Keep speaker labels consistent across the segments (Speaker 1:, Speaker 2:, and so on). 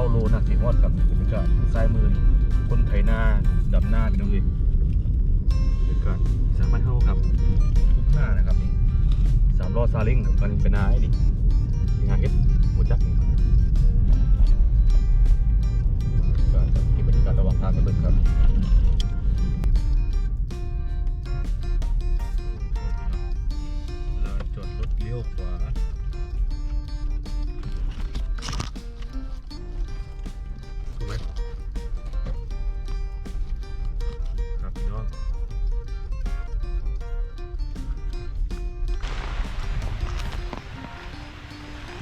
Speaker 1: าโลนะสิฮอดกับบรรยากาศทางซ้ายมือนี่คนไถนาดำหน้าพี่น้องเอ้ยบรรยากาศสามารถเท้ากับทุกหน้านะครับนี่สามล้อซาเล้งกับมันเป็นนาไอ้นี่งานเอ็ดหัวจักนี่การเก็บบรรยากาศระหว่างทางกันเบิ่งครับ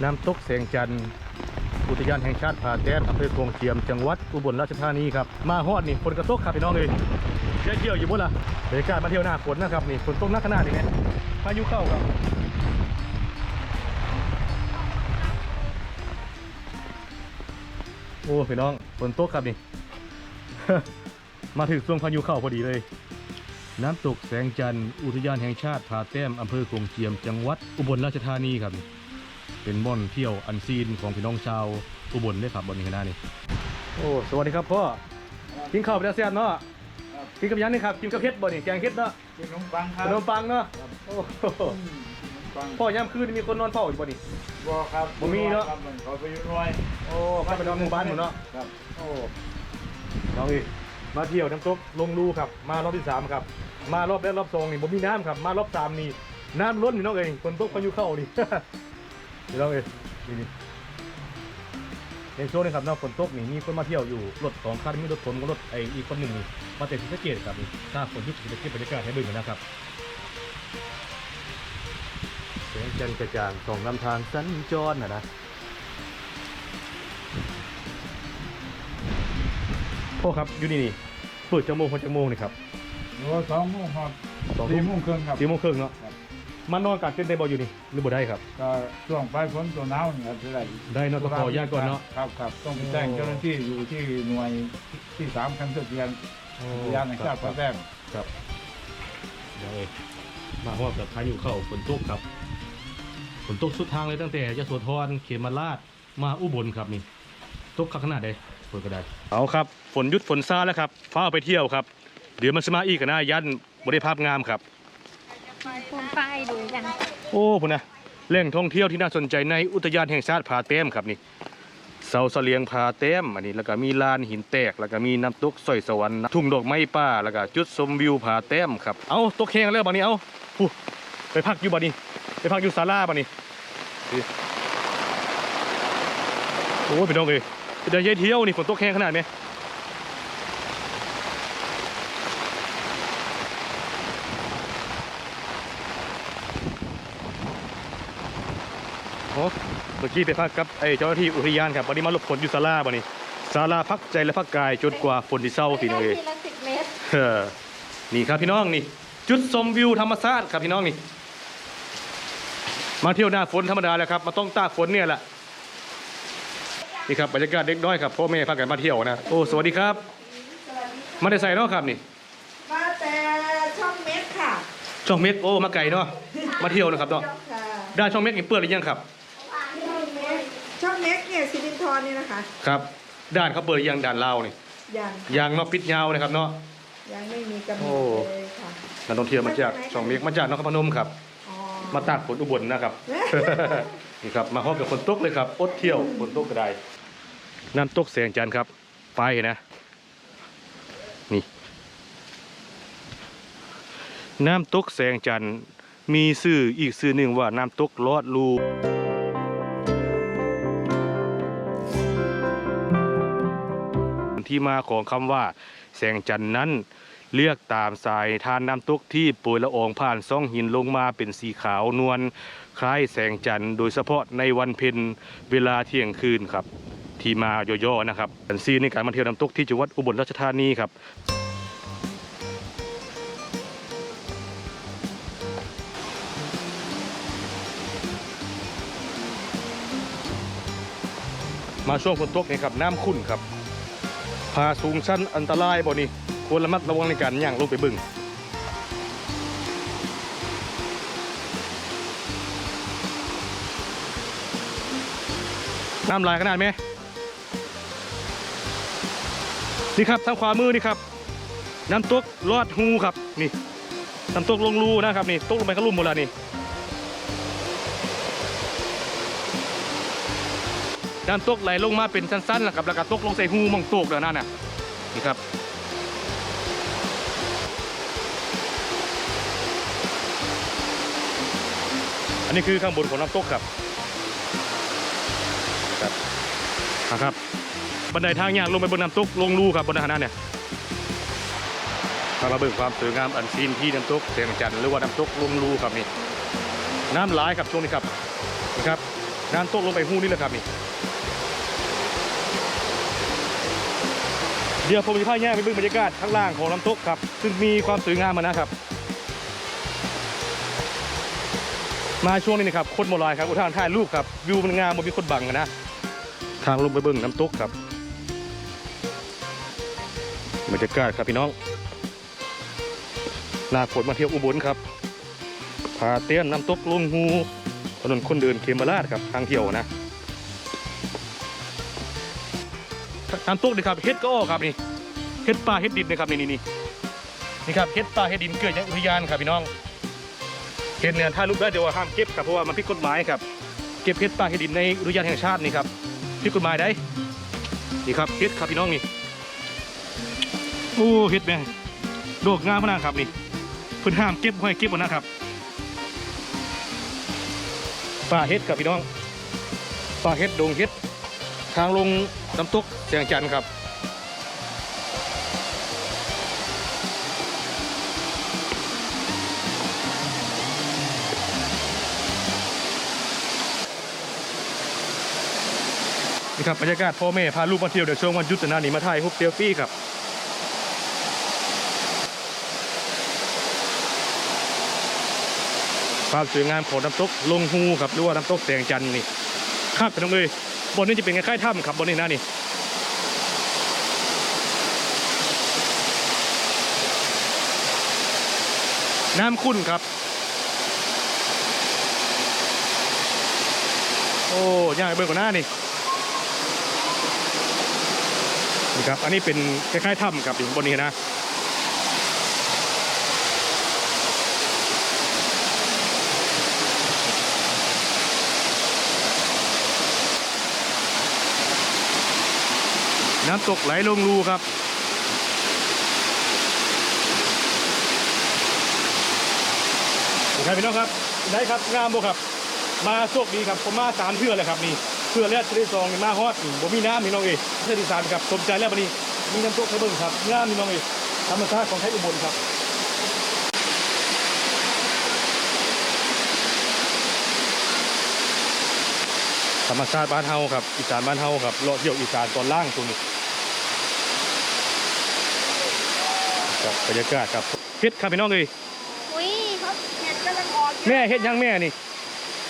Speaker 1: น้ำตกเสียงจันทร์อุทยานแห่งชาติผาแต้มอำเภอโขงเจียมจังหวัดอุบลราชธานีครับมาฮอดนี่ฝนกระตกครับพี่น้องเลยเที่ยวเที่ยวอยู่บนล่ะบรรยากาศมาเที่ยวหน้าฝนนะครับนี่ฝนตกหนักขนาดนี้ไงพายุเข้าครับโอ้พี่น้องฝนตกครับนี่ มาถึงช่วงพายุเข้าพอดีเลย น้ำตกแสงจันทร์อุทยานแห่งชาติผาแต้มอำเภอโขงเจียมจังหวัดอุบลราชธานีครับ เป็นบ่อนเที่ยวอันซีนของพี่น้องชาวอุบลได้ครับบอนนี้ขนาดนี้โอ้สวัสดีครับพ่อกินข้าวไปแล้วเสียบเนาะกินกับยังนี่ครับกินกับเฮ็ดบ่นี่แกงเฮ็ดเนาะ
Speaker 2: กินขนมปังค
Speaker 1: ข
Speaker 2: รับ
Speaker 1: นมปังเนาะโอ้โห
Speaker 2: อืมขนมปัง
Speaker 1: พ่อยามคืนมีคนนอนเฝ้าอยู่บ่นี่
Speaker 2: บ่ครับ
Speaker 1: บ่มีเนอะ
Speaker 2: ครับมันเขาไปอยุ่น้อย
Speaker 1: โอ้พาไปนอนหมู่บ้านหมดเนาะ
Speaker 2: ครับ
Speaker 1: โอ้น้องอีกมาเที่ยวน้ำตกลงรูครับ มารอบที่สามครับ มารอบแรกรอบสองนี่ผมมีน้ำครับ มารอบสามนี่น้ำล้นพี่น้องเองฝนตกพายุเข้านี่ พี่น้องเองนี่นี่ในช่วงนี้ครับน้องฝนตกนี่มีคนมาเที่ยวอยู่รถสองคันมีรถขนกับรถไออีกคนหนึ่งนี่มาแต่ศรีสะเกษครับนี่ถ้าฝนหยุดศรีสะเกษบรรยากาศให้ดูกันนะครับเสียงจันทร์กระจ่างส่องนำทางสัญจรนะนะพ่อครับอยู่นี่นี่เปิดจังโมงคนจังโมงนี่ครับ
Speaker 2: โอ้สองโมงครับ
Speaker 1: สอง
Speaker 2: สี่
Speaker 1: ทุ่ม
Speaker 2: โมงครึ่งครับ
Speaker 1: สี่โมงครึ่งเนาะ
Speaker 2: ครับ
Speaker 1: มานอนกลางเต็นท์ได้บ่อยู่นี่หรือบ่ได้ครับ
Speaker 2: ก็ช่วงปลายฝนตัวหนาวนี่ครับจะได้
Speaker 1: ได้เนาะต้องขออนุญาตก่อนเนาะ
Speaker 2: ครับครับต้องไปแจ้งเจ้าหน้าที่อยู่ที่หน่วยที่สามคันทะเบียนอุทยานแห่งชาติพระแต้ม
Speaker 1: ครับเดี๋ยวเอ้ยมาฮอดกับพายุเข้าฝนตกครับฝนตกสุดทางเลยตั้งแต่ยโสธรเขมราชมาอุบลครับนี่ตกขนาดใดฝนก็ได้เอาครับฝนหยุดฝนซาแล้วครับฟ้าเอาไปเที่ยวครับ เดี๋ยวมันสมาอีกกันนะยันบริภาพงามครับ
Speaker 3: คุณป้ายดูกัน
Speaker 1: โอ้พุ่นนะแหล่งท่องเที่ยวที่น่าสนใจในอุทยานแห่งชาติผาแต้มครับนี่เสาเสลียงผาแต้มอันนี้แล้วก็มีลานหินแตก แล้วก็มีน้ำตกสอยสวรรค์ทุ่งดอกไม้ป่าแล้วก็จุดชมวิวผาแต้มครับเอาตกแห้งแล้วบัดนี้เอาผู้ไปพักอยู่บัดนี้ ไปพักอยู่ศาลาบัดนี้โอ้พี่น้องเอ้ยเดี๋ยวย้ายเที่ยวนี่ฝนตกแห้งขนาดนี้ อ้เมื่อกี้ไปพักกับไอ้เจ้าหน้าที่อุทยานครับวันนี้มาหลบฝนอยู่ศาลาบัดนี้ศาลาพักใจและพักกายจนกว่าฝนที่เศร้าพี่น้องเอ้ย
Speaker 3: ทีละสิบเมตร
Speaker 1: เออนี่ครับพี่น้องนี่ จุดชมวิวธรรมชาติครับพี่น้องนี่ มาเที่ยวหน้าฝนธรรมดาแหล้วครับมาต้องตากฝนเนี่ยแหละนี่ครับบรรยากาศเด็กน้อยครับพ่อแม่พากันมาเที่ยวนะโอ้สวัสดีครับมาได้ใส่เนาะครับนี่
Speaker 4: มาแต่ช่องเม็ดค่ะ
Speaker 1: ช่องเม็ดโอ้มาไก่เนาะมาเที่ยวนะครับเนาะ
Speaker 4: ช่องค่ะ
Speaker 1: ด้านช่องเม็ดนี่เปิดหรือยังครับ
Speaker 4: ช่องเม็ด ช่องเม็ดเนี่ยสิรินทรนี่นะคะ
Speaker 1: ครับ ด้านเขาเปิดหรือยังด้านลาวนี่
Speaker 4: ยัง
Speaker 1: ยังเนาะปิดยาวนะครับเนาะ
Speaker 4: ยังไม่มีกำหน
Speaker 1: โอ้
Speaker 4: ดเลยค่ะ
Speaker 1: นักท่องเที่ยวมาจากช่องเม็ดมาจากนครพนมครับ
Speaker 4: อ๋อ
Speaker 1: มาตากฝนอุบลนะครับ นี่ครับมาพร้อมกับฝนตกเลยครับ อดเที่ยวฝนตกก็ได้น้ำตกแสงจันทร์ครับ ไปนะ นี่ น้ำตกแสงจันทร์มีชื่ออีกชื่อหนึ่งว่าน้ำตกลอดลู ที่มาของคำว่า แสงจันทร์นั้น เลือกตามสายทานน้ำตกที่โปรยละอองผ่านซ่องหินลงมาเป็นสีขาวนวลคล้ายแสงจันทร์โดยเฉพาะในวันเพ็ญเวลาเที่ยงคืนครับ ที่มาย่อๆนะครับเป็นซีนในการมาเที่ยวน้ำตกที่จังหวัดอุบลราชธานีครับมาช่วงฝนตกนี่ครับน้ำขุ่นครับาสูงชั้นอันตรายบ่นี่ควรระมัดระวังในการย่างลงไปบึงน้ำลายขนาดไหมนี่ครับทางขวามือนี่ครับ น้ำตกลอดหูครับนี่น้ำตกลงรูนะครับนี่ตกลงไปก็ลุ่มหมดแล้วนี่ น้ำตกไหลลงมาเป็นสั้นๆแล้วครับแล้วก็ตกลงใส่หูมองตกแล้วนั่นน่ะนี่ครับอันนี้คือข้างบนของน้ำตกครับครับนะครับ บันไดทางยากลงไปบนน้ำตกลงรูครับบนทางนั้นเนี่ยมาเบิ่งความสวยงามอันซีนที่น้ำตกเสียงจันทร์หรือว่าน้ำตกลงรูครับนี่น้ำไหลครับช่วงนี้ครับนี่ครับน้ำตกลงไปหูนี่แหละครับนี่ เดี๋ยวผมจะพาแยกไปเบิ่งบรรยากาศข้างล่างของน้ำตกครับซึ่งมีความสวยงามมานะครับ มาช่วงนี้นะครับคนโบราณครับอุทานถ่ายรูปครับวิวมันงามมันมีคนบังนะ ทางลงไปเบิ่งน้ำตกครับบรรยากาศครับพี่น้องหน้าฝนมาเที่ยวอุบลครับพาเตี้ยนน้ำตกลงหูถนนคนเดินเคมราชครับทางเที่ยวนะ น้ำตกนี่ครับเฮ็ดก็ออกครับนี่เฮ็ดปลาเฮ็ดดินนะครับนี่นี่นี่นี่ครับเฮ็ดปลาเฮ็ดดินเกิดจากอุทยานครับพี่น้องเฮ็ดเนี่ยถ้ารูปได้เดี๋ยวห้ามเก็บครับเพราะว่ามันผิดกฎหมายครับ เก็บเฮ็ดปลาเฮ็ดดินในอุทยานแห่งชาตินี่ครับผิดกฎหมายได้นี่ครับเฮ็ดครับพี่น้องนี่โอ้เฮ็ดแม่โดกงามมากครับนี่เพิ่นห้ามเก็บบ่ให้เก็บบ่นะครับปลาเฮ็ดครับพี่น้องปลาเฮ็ดดงเฮ็ด ทางลงน้ำตกแสงจันทร์ครับ นี่ครับบรรยากาศพ่อแม่พาลูกมาเที่ยวเดี๋ยวช่วงวันหยุดนะนี่มาถ่ายรูปเซลฟี่ครับความสวยงามของน้ำตกลงฮูครับหรือว่าน้ำตกแสงจันทร์นี่ครับพี่น้องเลย บนนี้จะเป็นคล้ายๆถ้ำครับบนนี้นะนี่น้ำขุ่นครับ โอ้ย่างไปเบิ่งก่อนหน้านี่นี่ครับ อันนี้เป็นคล้ายๆถ้ำครับอยู่บนนี้นะ น้ำตกไหลลงรูครับครับพี่น้องครับได้ครับงามบ่ครับ มาโชคดีครับผมมาสามเพื่อเลยครับนี่เพื่อแรกที่สองนี่มาฮอดนี่บ่มีน้ำพี่น้องเอ้ยเพื่อที่สามครับสมใจแล้วบัดนี้มีน้ำตกให้เบิ่งครับงามพี่น้องเอ้ยธรรมชาติของไทยอุบลครับธรรมชาติบ้านเฮาครับอีสานบ้านเฮาครับเลาะเที่ยวอีสานตอนล่างตรงนี้ ครับบรรยากาศครับเฮ็ดครับพี่น้องเอ้ย
Speaker 3: อุ้ยเขาเห็ดกำลังออกอยู่
Speaker 1: แม่เฮ็ดยังแม่นี่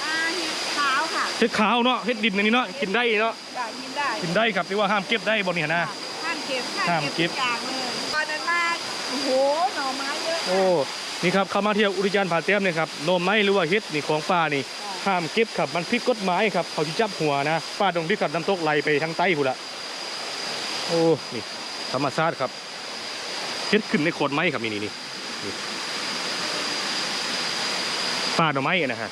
Speaker 3: อ่าเห็ดขาวค่ะ
Speaker 1: เฮ็ดขาวเนาะเฮ็ดดินอันนี้เนาะกินได้เนาะ
Speaker 3: ได้กินได้
Speaker 1: กินได้ครับแต่ว่าห้ามเก็บได้บนนี้นะ
Speaker 3: ห้ามเก็บ
Speaker 1: ห้ามเก็บ
Speaker 3: ทุอย่างเลยตอนนั้นมากโอ้โหหน่อไม้เยอะ
Speaker 1: โอ้นี่ครับเข้ามาเที่ยวอุทยานผาแต้มเนี่ยครับโนมไม้หรือว่าเฮ็ดนี่ของป่านี่ห้ามเก็บครับมันผิดกฎหมายครับเขาจะจับหัวนะป้าตรงที่กับน้ำตกไหลไปทางใต้พุ่นละโอ้นี่ธรรมชาติครับ เฮ็ดขึ้นในโคนไม้ครับนี่นี่นี่ป่าหน่อไม้นะฮะ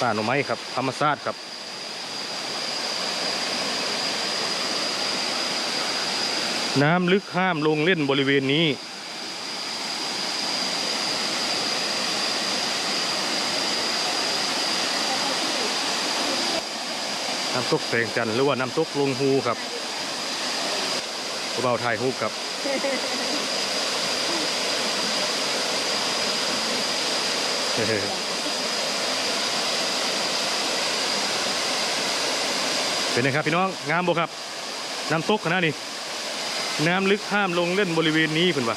Speaker 1: ป่าหน่อไม้ครับ ธรรมชาติครับน้ำลึกห้ามลงเล่นบริเวณนี้ น้ำตกแสงจันทร์หรือว่าน้ำตกลงฮูครับเบาถ่ายรูครับ เป็นไงครับพี่น้องงามบ่ครับ น้ำตกขนาดนี้ น้ำลึกห้ามลงเล่นบริเวณนี้คุณว่า